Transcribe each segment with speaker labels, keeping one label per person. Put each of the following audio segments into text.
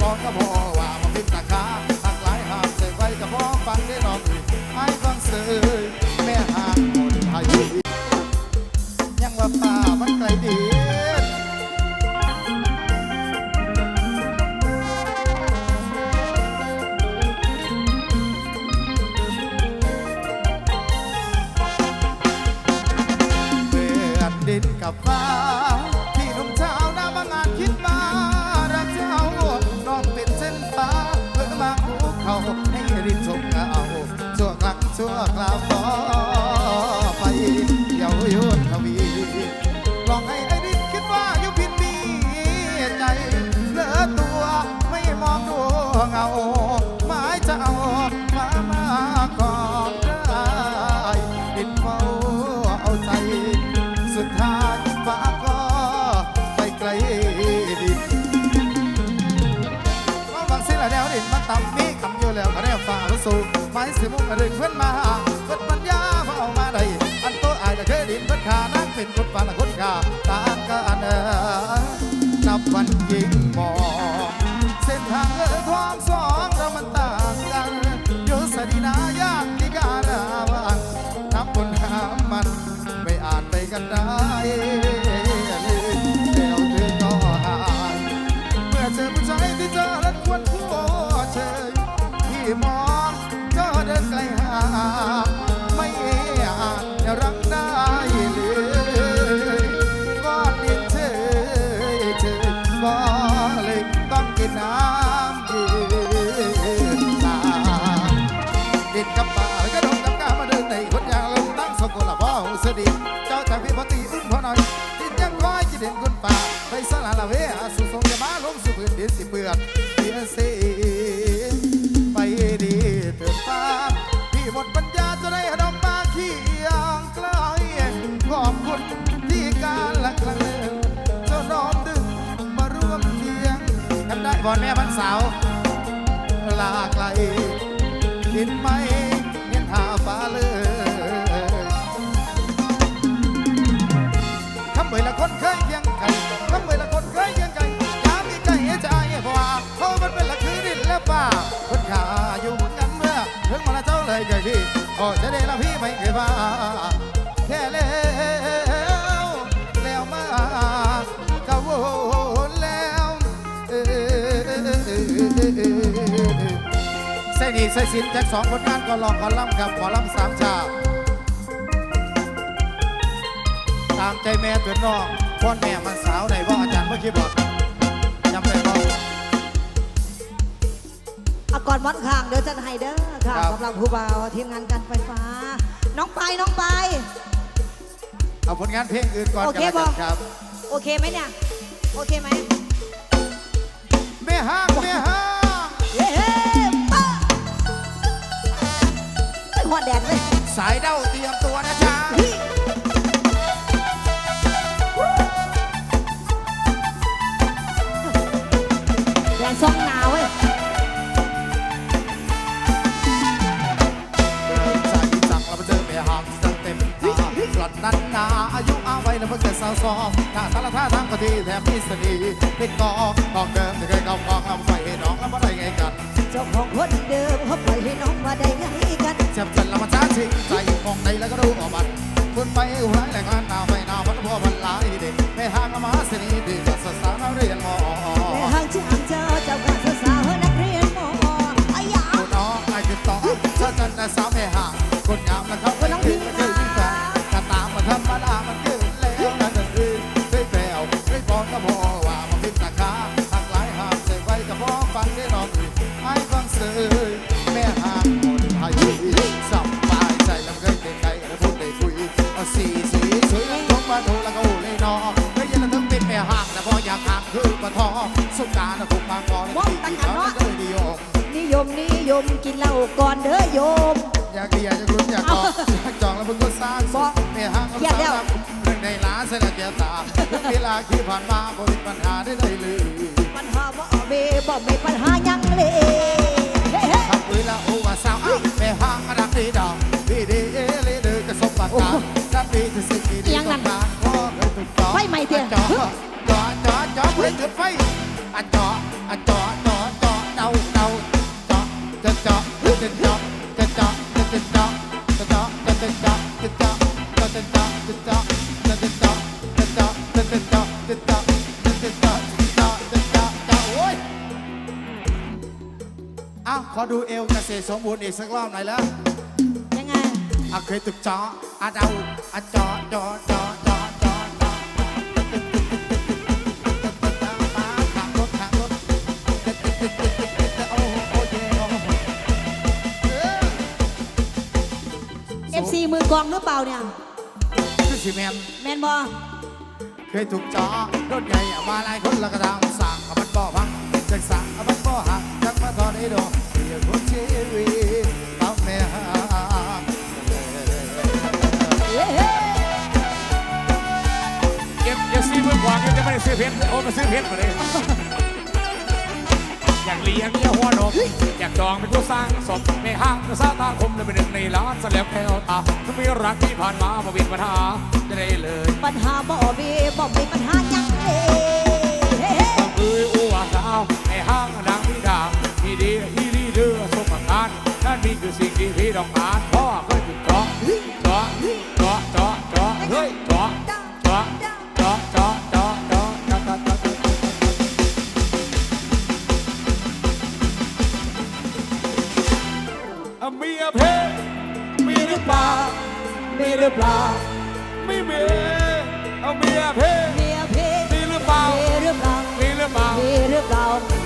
Speaker 1: บอกก็พอว่ามาพิมพ์ราคาหากหลายหากเสกไว้ก็พอฟังได้น้องเอ้ยไอ้ฟังเสยแม่หากคนไทยยังว่าป่ามันไกลเดียเดินกับฟ้า แล้วก็ได้ฝ่ามาสู่ไม้สิมุกกระดึงเพื่อนมาเพื่อนปัญญาพอเอามาได้อันโตอายจะเคยดินเพื่อนขานั่งเป็นคนฟ้าละคนกา ยังคอยจิเด่นคนป่าไปสลาละเวอาสุสงจะมาลงสู่พื้นดินสิเปื่อนเพียเสีไปดีเถิดฟ้าพี่หมดปัญญาจะได้ดอกมาเขี้ยงไกลขอบคุณที่การละครั้งหนึ่งเจ้าน้อมดึงมาร่วมเทียงกันได้บอลแม่พันสาวลาไกลดินไม่เห็นหาฟ้าเลย เบยละคนเคยเคียังไก่คำเบยละคนเคยเคียงไก่ยามีใจให้ใจเพราะว่าเขามันเป็นละคือดินและป่าคนขาอยู่เหมือนกันเมื่อถึงมาละเจ้าเลยไก่พี่ก็จะได้ละพี่ไม่เคยว่าแค่แล้วแล้วมาก็วนแล้วเออใส่ดีใส่สินจากสองผลงานก็ลองกอล่ำกับหมอลำสามชาามใจแม่ตัวน้องพ่อแม่มันสาวไหนว่าอาจารย์เมื่อกี้บอกจำได้บ่
Speaker 2: เอาก่อนวันข้างเดี๋ยวจะให้เด้อค่ะ
Speaker 1: ครับ
Speaker 2: สำหรับผู้บ่าวทีมงานการไฟฟ้า น้องไปน้องไป
Speaker 1: เอาผลงานเพลงอื่นก่อน
Speaker 2: โอ
Speaker 1: กัน
Speaker 2: เค
Speaker 1: แล้ว
Speaker 2: บ
Speaker 1: กั
Speaker 2: อก
Speaker 1: นครับ
Speaker 2: โอเคไหมเนี่ย โอเคไหม
Speaker 1: แม่ห้างแม่ห้าง
Speaker 2: เย้ป้าไปหัวแดนเลย
Speaker 1: สายเด้าเตรียม
Speaker 2: ยุ
Speaker 1: อาไว้แล้วเพิ่งจะสาวซองถ้าทารท่าทางก็ดีแถมมีเสน่ห์ติดกอกกองเดิมที่เคยเกากองลำไฟให้น้องแล้วมาได้ไงกัน
Speaker 2: เจ้าของคนเดิมเขาปล่อยให้น้องมาได้ไงกัน
Speaker 1: เจ็บจนละมาช้าชิงใจมองในแล้วก็รู้ออกบัดคุณไปหัวแหลงงานหนาวไปหนาวพันพ่อพันหลายเด็กไม่ห่างละมาสนีดีกับสาวๆนักเรียนมอ
Speaker 2: แต่หางชื่อหางเจ้าเจ้าก็สาวๆนักเรียนมออายา
Speaker 1: คุณน้องไอ้คือต่อเจ้าจันแต่สาวไม่ห่างคนง กก็พอว่ามาพิมพ์ราคาหากหลายหากเสกไว้ก็พอฟังได้น้องไอ้ฟังเสยแม่ห่างคนไทยสบายใจแล้วเคยเป็นใครแล้วพูดได้คุยเอาสีสีสวยลงมาดูแล้วก็โอ้เลยนอไม่ยันถึงเป็นแม่ห่างแต่พออยากห่างคือปะทอสุการถูกมางอแล้วที่เขาก็เลยนิยม
Speaker 2: นิยมนิยมกินเหล้าก่อนเด้อโยม
Speaker 1: อยากเลียอยากลุ้นอยากกองอยากจองแล้วเพิ่งก็สร้างสุดไม่ห่างกับสาวรักเรื่องในล้านเสนอเจ้าตาทุก เวลาที่ผ่านมาบริปัญหาได้เลยเลย
Speaker 2: ปัญหาว่าเอาเบบ่มีปัญหายังเลยเทำ
Speaker 1: เวลาโอวาสาวอ้าวแม่ห้างรักดีดอกดีดีเอเลยเลยกระสบปากการับดีที่สิ่งดีดีต้องการขอเงินถูกต่อไฟใหม่เดียวจ่อจ่อจ่อเพื่อจุดไฟอะจ่ออะจ่อจ่อจ่อเดาเดาจ่อจะจ่อจะจ่อจะจ่อจะจ่อ ดูเอวเกษตรสมบูรณ์อีกสักรอบหน่อยแล้ว
Speaker 2: ยังไง
Speaker 1: อะเคยตึกจออะเดาอะจอจอจอจอจอจอขางรถขางรถโอ้โหโอ้เย่โอ้โหเออ
Speaker 2: เอฟซีมือกลองหรือเปล่าเนี่ย
Speaker 1: คือสิแมน
Speaker 2: แมนบอ
Speaker 1: เคยถูกจอรถใหญ่เอามาหลายคนแล้วก็ตามสั่งเอามันบ่พังจักสั่งเอามันบ่หักจักมาทอดให้ดูเสียคนชีวิตต้องแม่หา
Speaker 2: เฮ้เฮ้
Speaker 3: เก็บเก็บซื้อมือกวางยังจะไม่ได้ซื้อเพชรโอ้มาซื้อเพชรมาเลยอยากเลี้ยงเมียหัวนมอยากจองเป็นผู้สร้างศพในห้างสาตาคมเลยเป็นหนึ่งในล้านสลับแก้วตาถ้ามีรักที่ผ่านมามาเวียนปัญหาจะได้เลย
Speaker 2: ปัญหาบ่มีบ่มีปัญหาหยังเลยเฮ้เฮ้
Speaker 3: ก็คืออ้วสาวในห้างนางพิดาที่ดีที่ ดีเดือสมการนั่นนี่คือสิ่งที่พี่ต้องการพ่อเคยถูกจอจอจอจอจอเฮ้ยจอจอจอจอจอจอจอจอจอจออะมีอะเพมีหรือเปล่ามีหรือเปล่าไม่มีเอามีอะเพ
Speaker 2: เมียเพ
Speaker 3: มีหรือเปล่า
Speaker 2: มีหรือเปล่า
Speaker 3: มีหรือเปล่า
Speaker 2: มีหรือเปล่า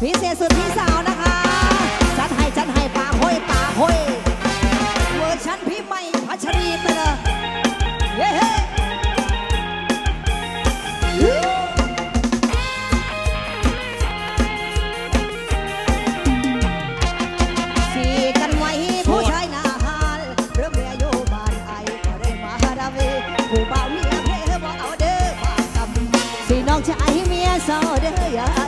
Speaker 3: พิเศ
Speaker 2: ษสุดพี่สาวนะคะ จัดให้จัดให้ป๋าคอยป๋าคอยเวอร์ชันพี่ใหม่พัชรีไปเลยเฮ้เฮ้สีกันไว้ผู้ชายหน้าหานเริ่มเรียอยู่บ้านไอก็ได้มาดาวีผู้บ่าวเมียเพลบอกเอาเด้อฝากกำสีน้องชายเมียเศร้าเด้ออย่า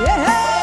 Speaker 3: Yeah.